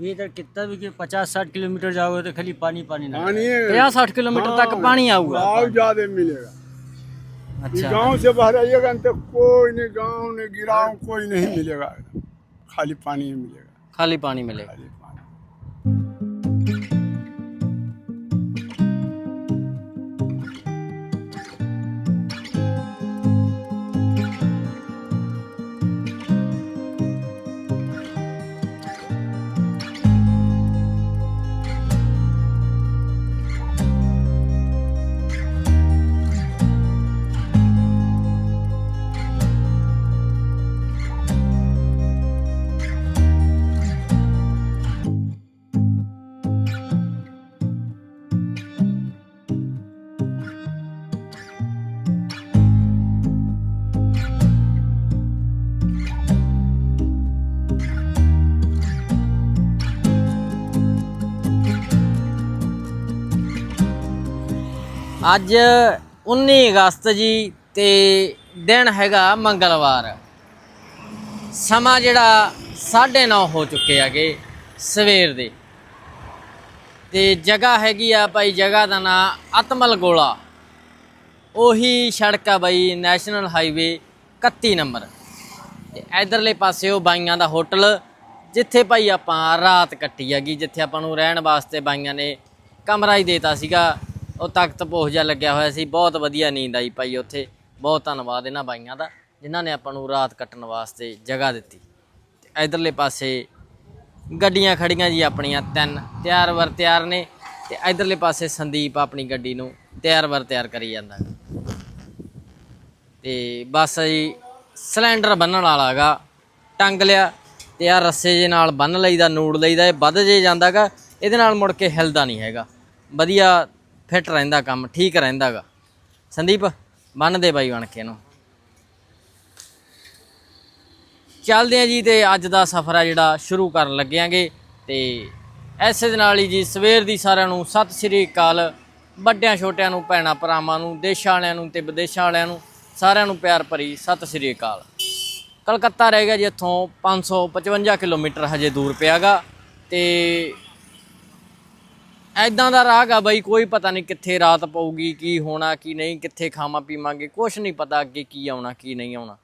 ये इधर कितना भी कि पचास साठ किलोमीटर जाओगे तो खाली पानी पानी ना पानी है पचास साठ किलोमीटर तक पानी आऊगा बहुत ज्यादा मिलेगा ये अच्छा गांव से बाहर आइएगा न तो कोई नहीं गांव नहीं गिराव कोई नहीं मिलेगा खाली पानी ही मिलेगा खाली पानी मिलेगा ਅੱਜ 19 ਅਗਸਤ ਜੀ ਤੇ ਦਿਨ ਹੈਗਾ ਮੰਗਲਵਾਰ। ਸਮਾਂ ਜਿਹੜਾ 9:30 ਹੋ ਚੁੱਕੇ ਹੈਗੇ ਸਵੇਰ ਦੇ। ਤੇ ਜਗ੍ਹਾ ਹੈਗੀ ਆ ਭਾਈ ਜਗ੍ਹਾ ਦਾ ਨਾਂ ਅਤਮਲ ਗੋਲਾ। ਉਹੀ ਸੜਕ ਆ ਬਾਈ ਨੈਸ਼ਨਲ ਹਾਈਵੇ 31 ਨੰਬਰ। ਤੇ ਇਧਰਲੇ ਪਾਸੇ ਉਹ ਬਾਈਆਂ ਦਾ ਹੋਟਲ, ਜਿੱਥੇ ਭਾਈ ਆਪਾਂ ਰਾਤ ਕੱਟੀ ਹੈਗੀ, ਜਿੱਥੇ ਆਪਾਂ ਨੂੰ ਰਹਿਣ ਵਾਸਤੇ ਬਾਈਆਂ ਨੇ ਕਮਰਾ ਹੀ ਦੇਤਾ ਸੀਗਾ। ਉਹ ਤਖਤ ਪੋਹ ਜਿਹਾ ਲੱਗਿਆ ਹੋਇਆ ਸੀ। ਬਹੁਤ ਵਧੀਆ ਨੀਂਦ ਆਈ ਭਾਈ ਉੱਥੇ। ਬਹੁਤ ਧੰਨਵਾਦ ਇਹਨਾਂ ਬਾਈਆਂ ਦਾ, ਜਿਨ੍ਹਾਂ ਨੇ ਆਪਾਂ ਨੂੰ ਰਾਤ ਕੱਟਣ ਵਾਸਤੇ ਜਗ੍ਹਾ ਦਿੱਤੀ। ਤੇ ਇਧਰਲੇ ਪਾਸੇ ਗੱਡੀਆਂ ਖੜੀਆਂ ਜੀ ਆਪਣੀਆਂ, ਤਿੰਨ ਤਿਆਰ ਵਰ ਤਿਆਰ ਨੇ ਤੇ ਇਧਰਲੇ ਪਾਸੇ ਸੰਦੀਪ ਆਪਣੀ ਗੱਡੀ ਨੂੰ ਤਿਆਰ ਵਰ ਤਿਆਰ ਕਰੀ ਜਾਂਦਾ। ਗਾ। ਤੇ ਬਸ ਜੀ, ਸਿਲੰਡਰ ਬੰਨਣ ਵਾਲਾ ਹੈਗਾ ਟੰਗ ਲਿਆ ਤੇ ਆ ਰੱਸੇ ਜੇ ਨਾਲ ਬੰਨ ਲਈਦਾ, ਨੂੜ ਲਈਦਾ, ਇਹ ਵੱਧ ਜੇ ਜਾਂਦਾਗਾ, ਇਹਦੇ ਨਾਲ ਮੁੜ ਕੇ ਹਿਲਦਾ ਨਹੀਂ ਹੈਗਾ। ਵਧੀਆ ਫਿੱਟ ਰਹਿੰਦਾ ਕੰਮ, ਠੀਕ ਰਹਿੰਦਾਗਾ। ਸੰਦੀਪ, ਬੰਨ ਦੇ ਬਾਈ ਬਣ ਕੇ ਇਹਨੂੰ। ਚੱਲਦੇ ਆ ਜੀ ਤੇ ਅੱਜ ਦਾ ਸਫ਼ਰ ਆ ਜਿਹੜਾ ਸ਼ੁਰੂ ਕਰਨ ਲੱਗਿਆਂਗੇ ਤੇ ਐਸੇ ਦੇ ਨਾਲ ਹੀ ਜੀ ਸਵੇਰ ਦੀ ਸਾਰਿਆਂ ਨੂੰ ਸਤਿ ਸ੍ਰੀ ਅਕਾਲ। ਵੱਡਿਆਂ ਛੋਟਿਆਂ ਨੂੰ, ਭੈਣਾਂ ਭਰਾਵਾਂ ਨੂੰ, ਦੇਸ਼ਾਂ ਵਾਲਿਆਂ ਨੂੰ ਤੇ ਵਿਦੇਸ਼ਾਂ ਵਾਲਿਆਂ ਨੂੰ, ਸਾਰਿਆਂ ਨੂੰ ਪਿਆਰ ਭਰੀ ਸਤਿ ਸ੍ਰੀ ਅਕਾਲ। ਕਲਕੱਤਾ ਰਹਿ ਗਿਆ ਜੀ ਇੱਥੋਂ 555 ਕਿਲੋਮੀਟਰ ਹਜੇ ਦੂਰ ਪਿਆਗਾ ਤੇ ਐਦਾਂ ਦਾ ਰਾਹ ਗਾ ਬਈ, ਕੋਈ ਪਤਾ ਨਹੀਂ ਕਿੱਥੇ ਰਾਤ ਪਊਗੀ, ਕੀ ਹੋਣਾ, ਕੀ ਨਹੀਂ, ਕਿੱਥੇ ਖਾਵਾਂ ਪੀਵਾਂਗੇ ਕੁਝ ਨਹੀਂ ਪਤਾ ਅੱਗੇ ਕੀ ਆਉਣਾ, ਕੀ ਨਹੀਂ ਆਉਣਾ।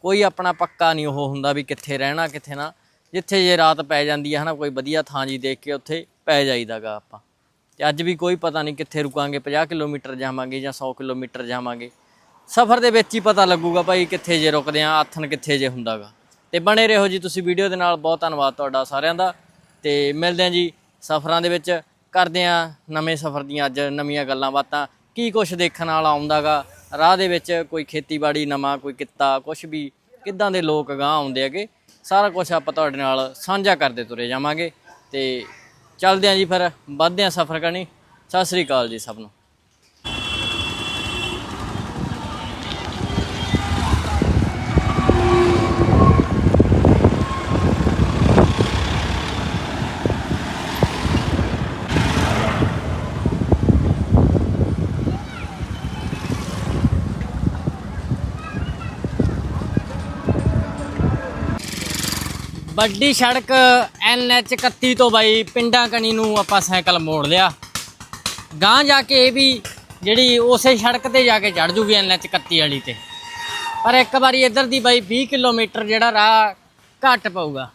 ਕੋਈ ਆਪਣਾ ਪੱਕਾ ਨਹੀਂ ਉਹ ਹੁੰਦਾ ਵੀ ਕਿੱਥੇ ਰਹਿਣਾ, ਕਿੱਥੇ ਨਾ। ਜਿੱਥੇ ਜੇ ਰਾਤ ਪੈ ਜਾਂਦੀ ਹੈ ਹਨਾ, ਕੋਈ ਵਧੀਆ ਥਾਂ ਜੀ ਦੇਖ ਕੇ ਉੱਥੇ ਪੈ ਜਾਈਦਾਗਾ ਆਪਾਂ। ਤੇ ਅੱਜ ਵੀ ਕੋਈ ਪਤਾ ਨਹੀਂ ਕਿੱਥੇ ਰੁਕਾਂਗੇ 50 ਕਿਲੋਮੀਟਰ ਜਾਵਾਂਗੇ ਜਾਂ 100 ਕਿਲੋਮੀਟਰ ਜਾਵਾਂਗੇ। ਸਫ਼ਰ ਦੇ ਵਿੱਚ ਹੀ ਪਤਾ ਲੱਗੂਗਾ ਭਾਈ ਕਿੱਥੇ ਜੇ ਰੁਕਦੇ ਆ ਆਥਨ ਕਿੱਥੇ ਜੇ ਹੁੰਦਾਗਾ। ਤੇ ਬਣੇ ਰਹੋ ਜੀ ਤੁਸੀਂ ਵੀਡੀਓ ਦੇ ਨਾਲ। ਬਹੁਤ ਧੰਨਵਾਦ ਤੁਹਾਡਾ ਸਾਰਿਆਂ ਦਾ। ਤੇ ਮਿਲਦੇ ਆਂ ਜੀ ਸਫ਼ਰਾਂ ਦੇ ਵਿੱਚ। ਕਰਦੇ ਆਂ ਨਵੇਂ ਸਫ਼ਰ ਦੀਆਂ ਅੱਜ ਨਵੀਆਂ ਗੱਲਾਂ ਬਾਤਾਂ। ਕੀ ਕੁਝ ਦੇਖਣ ਵਾਲਾ ਆਉਂਦਾਗਾ? ਰਾਹ ਦੇ ਵਿੱਚ ਕੋਈ ਖੇਤੀਬਾੜੀ, ਨਵਾਂ ਕੋਈ ਕਿੱਤਾ ਕੁਝ ਵੀ। ਕਿੱਦਾਂ ਦੇ ਲੋਕ ਗਾਂ ਆਉਂਦੇ ਹੈਗੇ? ਸਾਰਾ ਕੁਝ ਆਪਾਂ ਤੁਹਾਡੇ ਨਾਲ ਸਾਂਝਾ ਕਰਦੇ ਤੁਰੇ ਜਾਵਾਂਗੇ। ਤੇ ਚੱਲਦੇ ਆਂ ਜੀ ਫਿਰ, ਵੱਧਦੇ ਆਂ ਸਫ਼ਰ ਕਰਨੀ। ਸਤਿ ਸ੍ਰੀ ਅਕਾਲ ਜੀ ਸਭ ਨੂੰ। ਵੱਡੀ ਸੜਕ ਐਨਐਚ 31 ਤੋਂ ਬਾਈ ਪਿੰਡਾਂ ਕਣੀ ਨੂੰ ਆਪਾਂ ਸਾਈਕਲ ਮੋੜ ਲਿਆ। ਗਾਂ ਜਾ ਕੇ ਇਹ ਵੀ ਜਿਹੜੀ ਉਸੇ ਸੜਕ ਤੇ ਜਾ ਕੇ ਚੜ ਜੂਗੀ ਐਨਐਚ 31 ਵਾਲੀ ਤੇ। ਪਰ ਇੱਕ ਵਾਰੀ ਇੱਧਰ ਦੀ ਬਾਈ 20 ਕਿਲੋਮੀਟਰ ਜਿਹੜਾ ਰਾਹ ਘੱਟ ਪਊਗਾ।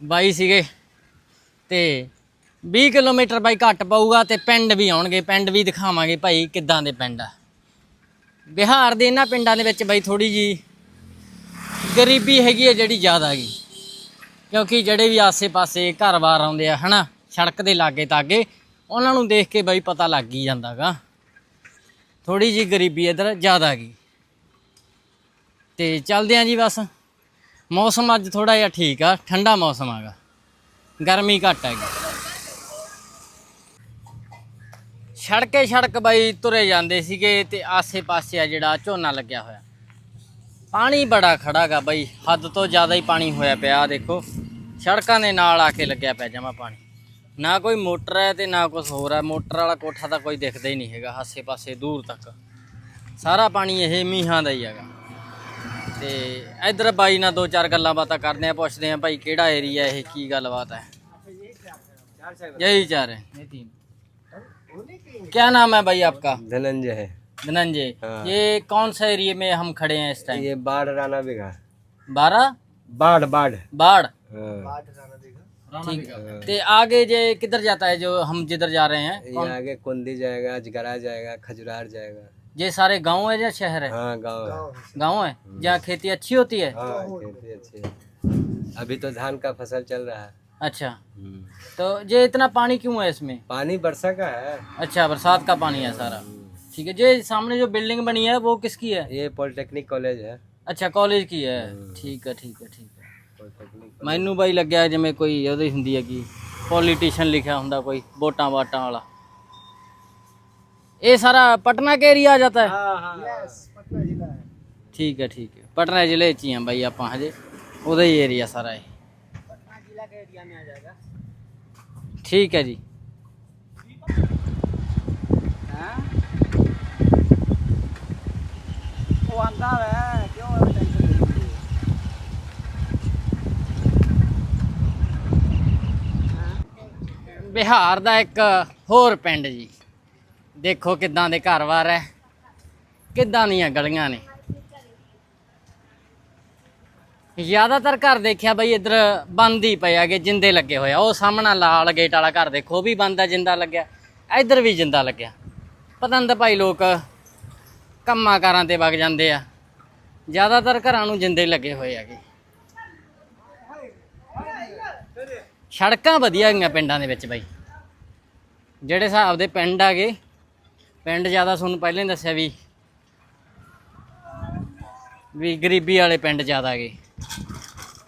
ਬਾਈ ਸੀਗੇ ਤੇ 20 ਕਿਲੋਮੀਟਰ ਬਾਈ ਘੱਟ ਪਊਗਾ ਤੇ ਪਿੰਡ ਵੀ ਆਉਣਗੇ। ਪਿੰਡ ਵੀ ਦਿਖਾਵਾਂਗੇ ਭਾਈ ਕਿੱਦਾਂ ਦੇ ਪਿੰਡ ਆ। ਬਿਹਾਰ ਦੇ ਇਹਨਾਂ ਪਿੰਡਾਂ ਦੇ ਵਿੱਚ ਬਾਈ ਥੋੜੀ ਜੀ ਗਰੀਬੀ ਹੈਗੀ ਹੈ ਜਿਹੜੀ ਜ਼ਿਆਦਾ ਹੈਗੀ। ਕਿਉਂਕਿ ਜਿਹੜੇ ਵੀ ਆਸੇ-ਪਾਸੇ ਘਰ-ਬਾਰ ਆਉਂਦੇ ਆ, ਹਨਾ, ਸੜਕ ਦੇ ਲਾਗੇ ਤਾਗੇ ਉਹਨਾਂ ਨੂੰ ਦੇਖ ਕੇ ਬਈ ਪਤਾ ਲੱਗ ਹੀ ਜਾਂਦਾਗਾ ਥੋੜੀ ਜੀ ਗਰੀਬੀ ਇਧਰ ਜ਼ਿਆਦਾ ਹੈਗੀ। ਤੇ ਚੱਲਦੇ ਆਂ ਜੀ ਬਸ। ਮੌਸਮ ਅੱਜ ਥੋੜਾ ਜਿਹਾ ਠੀਕ ਆ, ਠੰਡਾ ਮੌਸਮ ਆਗਾ ਗਰਮੀ ਘੱਟ ਹੈਗੀ। ਸੜਕੇ ਸੜਕ ਬਾਈ ਤੁਰੇ ਜਾਂਦੇ ਸੀਗੇ ਤੇ ਆਸੇ-ਪਾਸੇ ਆ ਜਿਹੜਾ ਝੋਨਾ ਲੱਗਿਆ ਹੋਇਆ। ਪਾਣੀ ਬੜਾ ਖੜਾਗਾ ਬਈ ਹੱਦ ਤੋਂ ਜ਼ਿਆਦਾ ਹੀ ਪਾਣੀ ਹੋਇਆ ਪਿਆ ਆਹ ਦੇਖੋ ਸੜਕਾਂ ਦੇ ਨਾਲ ਆ ਕੇ ਲੱਗਿਆ ਪਿਆ ਜਮਾ ਪਾਣੀ ਨਾ ਕੋਈ ਮੋਟਰ ਹੈ ਤੇ ਨਾ ਕੁਝ ਹੋਰ ਹੈ ਮੋਟਰ ਵਾਲਾ ਕੋਠਾ ਤਾਂ ਕੋਈ ਦਿਖਦਾ ਹੀ ਨਹੀਂ ਹੈਗਾ ਆਸੇ ਪਾਸੇ ਦੂਰ ਤੱਕ ਸਾਰਾ ਪਾਣੀ ਇਹ ਮੀਂਹਾਂ ਦਾ ਹੀ ਹੈਗਾ ਤੇ ਇਧਰ ਬਾਈ ਨਾਲ ਦੋ ਚਾਰ ਗੱਲਾਂ ਬਾਤਾਂ ਕਰਦੇ ਆ ਪੁੱਛਦੇ ਆ ਭਾਈ ਕਿਹੜਾ ਏਰੀਆ ਇਹ ਕੀ ਗੱਲਬਾਤ ਹੈ यही चाह रहे हैं क्या नाम है भाई आपका धनंजय है धनंजय हाँ। ये कौन सा एरिया में हम खड़े हैं इस टाइम ये बाढ़ राना बिघा बारह बाढ़ बाढ़। बाढ़? हाँ। ठीक। है। तो आगे जे किधर जाता है जो हम जिधर जा रहे हैं? ये आगे कुंदी जाएगा अजगरा जाएगा खजुरार जाएगा। ये सारे गाँव है या शहर है? हाँ गाँव है। गाँव है। जहाँ खेती अच्छी होती है? हाँ खेती अच्छी है। अभी तो धान का फ़सल चल रहा है। अच्छा। तो ये इतना पानी क्यों है इसमें? पानी वर्षा का है। अच्छा बरसात का पानी है सारा। ठीक है ये सामने जो बिल्डिंग बनी है वो किसकी है ये पॉलिटेक्निक कॉलेज है ਅੱਛਾ ਕਾਲਜ ਕੀ ਹੈ ਠੀਕ ਹੈ ਠੀਕ ਹੈ ਠੀਕ ਹੈ पॉलिटेक्निक ਮੈਨੂੰ ਬਾਈ ਲੱਗਿਆ ਜਿਵੇਂ ਕੋਈ ਉਹਦੀ ਹੁੰਦੀ ਹੈ ਕਿ ਪੋਲੀਟੀਸ਼ੀਅਨ ਲਿਖਿਆ ਹੁੰਦਾ ਕੋਈ ਵੋਟਾਂ ਵਾਟਾਂ ਵਾਲਾ ਇਹ ਸਾਰਾ ਪਟਨਾ ਕੇ ਏਰੀਆ ਆ ਜਾਂਦਾ ਹੈ ਠੀਕ ਹੈ ਠੀਕ ਹੈ ਪਟਨਾ ਜ਼ਿਲ੍ਹੇ ਚ ਹੀ ਆ ਬਾਈ ਆਪਾਂ ਹਜੇ ਉਹਦਾ ਹੀ ਏਰੀਆ ਸਾਰਾ ਹੈ ਠੀਕ ਹੈ ਜੀ ਉਹ ਆਂਦਾ ਵੈ, ਕਿਉਂ ਐਵੇਂ ਟੈਨਸ਼ਨ ਬਿਹਾਰ ਦਾ ਇੱਕ ਹੋਰ ਪਿੰਡ ਜੀ। ਦੇਖੋ ਕਿੱਦਾਂ ਦੇ ਘਰ-ਬਾਰ ਹੈ ਕਿੱਦਾਂ ਦੀਆਂ ਗਲੀਆਂ ਨੇ। ਜ਼ਿਆਦਾਤਰ ਘਰ ਦੇਖਿਆ ਬਈ ਇੱਧਰ ਬੰਦ ਹੀ ਪਏ ਆਗੇ ਜਿੰਦੇ ਲੱਗੇ ਹੋਇਆ ਉਹ ਸਾਹਮਣਾ ਲਾਲ ਗੇਟ ਵਾਲਾ ਘਰ ਦੇਖੋ, ਉਹ ਵੀ ਬੰਦ ਆ, ਜਿੰਦਾ ਲੱਗਿਆ। ਇੱਧਰ ਵੀ ਜਿੰਦਾ ਲੱਗਿਆ। ਪਤਾ ਨਹੀਂ ਭਾਈ ਲੋਕ ਕੰਮਾਂ ਕਾਰਾਂ ਤੇ ਵਗ ਜਾਂਦੇ ਆ। ਜ਼ਿਆਦਾਤਰ ਘਰਾਂ ਨੂੰ ਜਿੰਦੇ ਲੱਗੇ ਹੋਏ ਆਗੇ ਸੜਕਾਂ ਵਧੀਆ ਹੈਗੀਆਂ ਪਿੰਡਾਂ ਦੇ ਵਿੱਚ ਬਾਈ। ਜਿਹੜੇ ਹਿਸਾਬ ਦੇ ਪਿੰਡ ਆਗੇ ਪਿੰਡ ਜ਼ਿਆਦਾ ਤੁਹਾਨੂੰ ਪਹਿਲਾਂ ਹੀ ਦੱਸਿਆ ਵੀ ਵੀ ਗਰੀਬੀ ਵਾਲੇ ਪਿੰਡ ਜ਼ਿਆਦਾ ਗਏ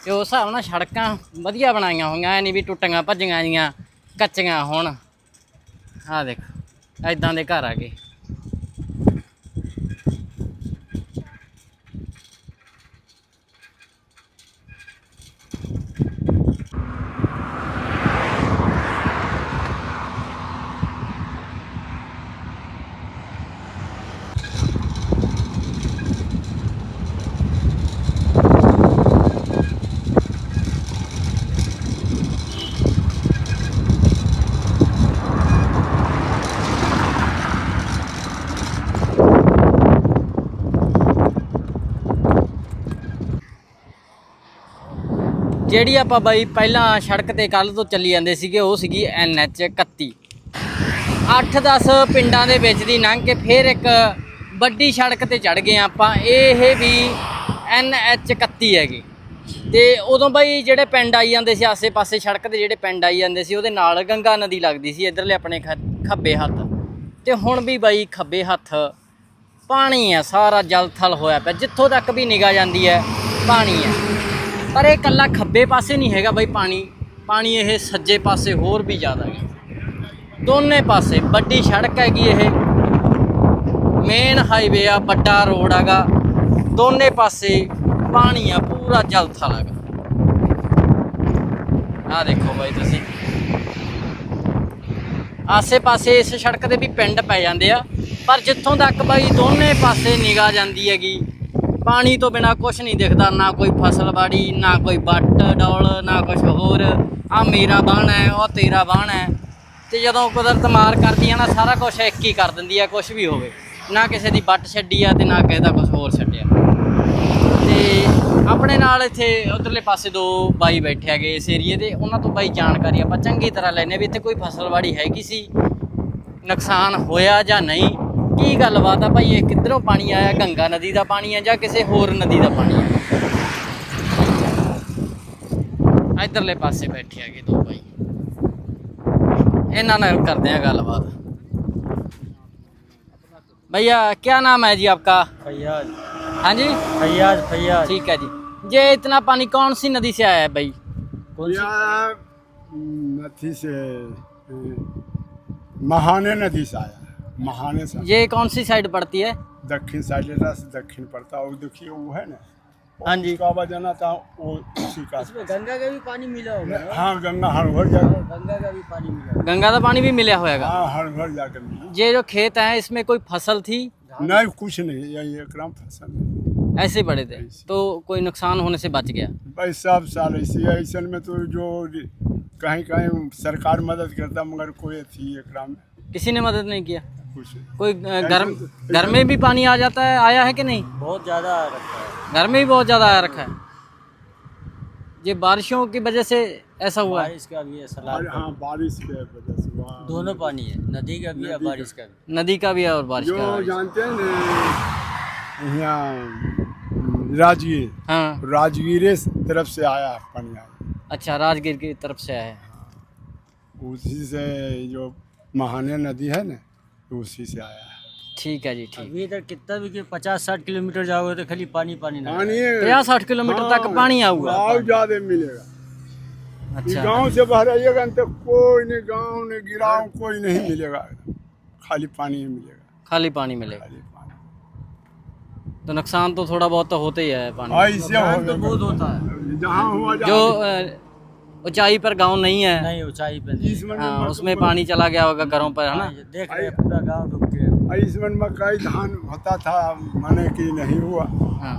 ਤੇ ਉਸ ਹਿਸਾਬ ਨਾਲ ਸੜਕਾਂ ਵਧੀਆ ਬਣਾਈਆਂ ਹੋਈਆਂ, ਐ ਨਹੀਂ ਵੀ ਟੁੱਟੀਆਂ ਭੱਜੀਆਂ ਜੀਆਂ ਕੱਚੀਆਂ ਹੋਣ। ਆਹ ਦੇਖੋ ਐਦਾਂ ਦੇ ਘਰ ਆ ਗਏ ਜਿਹੜੀ ਆਪਾਂ ਬਾਈ ਪਹਿਲਾਂ ਸੜਕ ਤੇ ਕੱਲ ਤੋਂ ਚੱਲੀ ਜਾਂਦੇ ਸੀਗੇ, ਉਹ ਸੀਗੀ NH 31 8-10 ਪਿੰਡਾਂ ਦੇ ਵਿੱਚ ਦੀ ਲੰਘ ਕੇ ਫਿਰ ਇੱਕ ਵੱਡੀ ਸੜਕ ਤੇ ਚੜ ਗਏ ਆਪਾਂ। ਇਹ ਵੀ NH 31 ਹੈਗੀ। ਤੇ ਉਦੋਂ ਬਾਈ ਜਿਹੜੇ ਪਿੰਡ ਆਈ ਜਾਂਦੇ ਸੀ, ਆਸੇ-ਪਾਸੇ ਸੜਕ ਤੇ ਜਿਹੜੇ ਪਿੰਡ ਆਈ ਜਾਂਦੇ ਸੀ, ਉਹਦੇ ਨਾਲ ਗੰਗਾ ਨਦੀ ਲੱਗਦੀ ਸੀ, ਇਧਰਲੇ ਆਪਣੇ ਖ- ਖੱਬੇ ਹੱਥ। ਤੇ ਹੁਣ ਵੀ ਬਾਈ ਖੱਬੇ ਹੱਥ ਪਾਣੀ ਹੈ, ਸਾਰਾ ਜਲ ਥਲ ਹੋਇਆ ਪਿਆ। ਜਿੱਥੋਂ ਤੱਕ ਵੀ ਨਿਗਾਹ ਜਾਂਦੀ ਹੈ, ਪਾਣੀ ਹੈ। ਪਰ ਇਹ ਕੱਲਾ ਖੱਬੇ ਪਾਸੇ ਨਹੀਂ ਹੈਗਾ ਬਾਈ ਪਾਣੀ। ਪਾਣੀ ਇਹ ਸੱਜੇ ਪਾਸੇ ਹੋਰ ਵੀ ਜ਼ਿਆਦਾ ਹੈ ਦੋਨੇ ਪਾਸੇ, ਵੱਡੀ ਸੜਕ ਹੈਗੀ ਇਹ। ਮੇਨ ਹਾਈਵੇ ਆ, ਵੱਡਾ ਰੋਡ ਹੈਗਾ। ਦੋਨੇ ਪਾਸੇ ਪਾਣੀ ਆ, ਪੂਰਾ ਜਲ ਥਲ ਹੈਗਾ ਆ ਦੇਖੋ ਬਾਈ ਤੁਸੀਂ। ਆਸੇ-ਪਾਸੇ ਇਸ ਸੜਕ ਦੇ ਵੀ ਪਿੰਡ ਪੈ ਜਾਂਦੇ ਆ। ਪਰ ਜਿੱਥੋਂ ਤੱਕ ਬਾਈ ਦੋਨੇ ਪਾਸੇ ਨਿਗਾਹ ਜਾਂਦੀ ਹੈਗੀ ਪਾਣੀ ਤੋਂ ਬਿਨਾ ਕੁਝ ਨਹੀਂ ਦਿਖਦਾ, ਨਾ ਕੋਈ ਫਸਲ ਬਾੜੀ, ਨਾ ਕੋਈ ਬੱਟ ਡੌਲ, ਨਾ ਕੁਝ ਹੋਰ। ਆ ਮੇਰਾ ਬਾਣ ਹੈ, ਉਹ ਤੇਰਾ ਬਾਣ ਹੈ। ਤੇ ਜਦੋਂ ਕੁਦਰਤ ਮਾਰ ਕਰਦੀ ਆ ਨਾ, ਸਾਰਾ ਕੁਝ ਇੱਕ ਹੀ ਕਰ ਦਿੰਦੀ ਆ ਕੁਝ ਵੀ ਹੋਵੇ। ਨਾ ਕਿਸੇ ਦੀ ਬੱਟ ਛੱਡੀ ਆ ਤੇ ਨਾ ਕਿਸੇ ਦਾ ਕੁਝ ਹੋਰ ਛੱਡਿਆ। ਤੇ ਆਪਣੇ ਨਾਲ ਇੱਥੇ ਉਧਰਲੇ ਪਾਸੇ ਦੋ ਬਾਈ ਬੈਠੇ ਹੈਗੇ ਇਸ ਏਰੀਏ ਦੇ, ਉਹਨਾਂ ਤੋਂ ਬਾਈ ਜਾਣਕਾਰੀ ਆਪਾਂ ਚੰਗੀ ਤਰ੍ਹਾਂ ਲੈਨੇ ਵੀ ਇੱਥੇ ਕੋਈ ਫਸਲ ਬਾੜੀ ਹੈਗੀ ਸੀ, ਨੁਕਸਾਨ ਹੋਇਆ ਜਾਂ ਨਹੀਂ। ਕੀ ਗੱਲਬਾਤ ਆ ਭਾਈ ਇਹ ਕਿੱਧਰੋਂ ਪਾਣੀ ਆਇਆ ਗੰਗਾ ਨਦੀ ਦਾ ਪਾਣੀ ਆ ਜਾਂ ਕਿਸੇ ਹੋਰ ਨਦੀ ਦਾ ਪਾਣੀ ਆ ਇਧਰਲੇ ਪਾਸੇ ਬੈਠੇ ਹੈਗੇ ਦੋ ਬਾਈ ਇਹਨਾਂ ਨਾਲ ਕਰਦੇ ਆ ਗੱਲਬਾਤ भैया क्या नाम है जी आपका फैयाज हाँ जी फैयाज फैयाज ठीक है जी ये इतना पानी कौन सी नदी से आया है भाई कौन सी यहाँ नदी से अ, महाने नदी से आया महाने से ये कौन सी साइड पड़ती है? दक्षिण साइड लेना दक्षिण पड़ता है वो देखिए वो है ना। हाँ जी। आवाज़ जाना था वो उसी का। इसमें गंगा का भी पानी मिला होगा हाँ गंगा हर घर जाकर गंगा का भी पानी मिला गंगा का पानी भी मिला होएगा? हाँ हर घर जाकर मिला। ये जो खेत है इसमें कोई फ़सल थी? नहीं कुछ नहीं यही एक फ़सल नहीं। ऐसे पड़े थे तो कोई नुकसान होने से बच गया? भाई सब साल ऐसे है ऐसन में तो जो कहीं कहीं सरकार मदद करता मगर कोई थी एक किसी ने मदद नहीं किया? कोई घर घर में भी पानी आ जाता है आया है कि नहीं? बहुत ज़्यादा आ रखा है। घर में भी बहुत ज़्यादा आया रखा है। ये बारिशों की वजह से ऐसा हुआ है? बारिश का भी है और हाँ बारिश के वजह से दोनों पानी है नदी का भी है बारिश का भी। नदी का भी है और बारिश का जानते हैं यहाँ राजगीर। हाँ। राजगीर तरफ़ से आया है पानी आया अच्छा राजगीर की तरफ़ से आया है। उसी से जो महाने नदी है ना उसी से आया है। ठीक है जी ठीक। अभी इधर कितना भी कि पचास साठ किलोमीटर जाओगे तो खाली पानी पानी ना पानी पचास साठ किलोमीटर तक पानी आऊगा और ज़्यादा मिलेगा। अच्छा। गाँव से बाहर आइएगा तो कोई नहीं गाँव नहीं गिराव कोई नहीं मिलेगा। खाली पानी ही मिलेगा। खाली पानी मिलेगा। खाली पानी। तो नुकसान तो थोड़ा बहुत तो होता ही है पानी। हाँ तो बहुत होता है। जहाँ हुआ जो ऊंचाई पर गाँव नहीं है। नहीं ऊंचाई पे नहीं। हाँ उसमें पानी चला गया होगा घरों पर है ना? देख रहे पूरा गाँव डूब गया। इसमें मकई धान होता था माने कि नहीं हुआ। हाँ।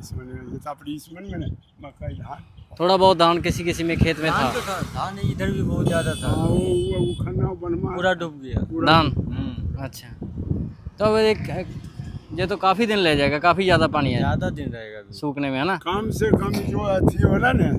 इसमें में मकई धान। थोड़ा बहुत धान किसी किसी में खेत में था। तो धान इधर भी बहुत ज़्यादा था। हाँ, वो वो वो खन्ना बनवा पूरा डूब गया। धान? हम्म, अच्छा। तो अब एक ये तो काफ़ी दिन ले जाएगा काफ़ी ज़्यादा पानी है। ज़्यादा दिन रहेगा सूखने में है ना? कम से कम जो अथी होला ना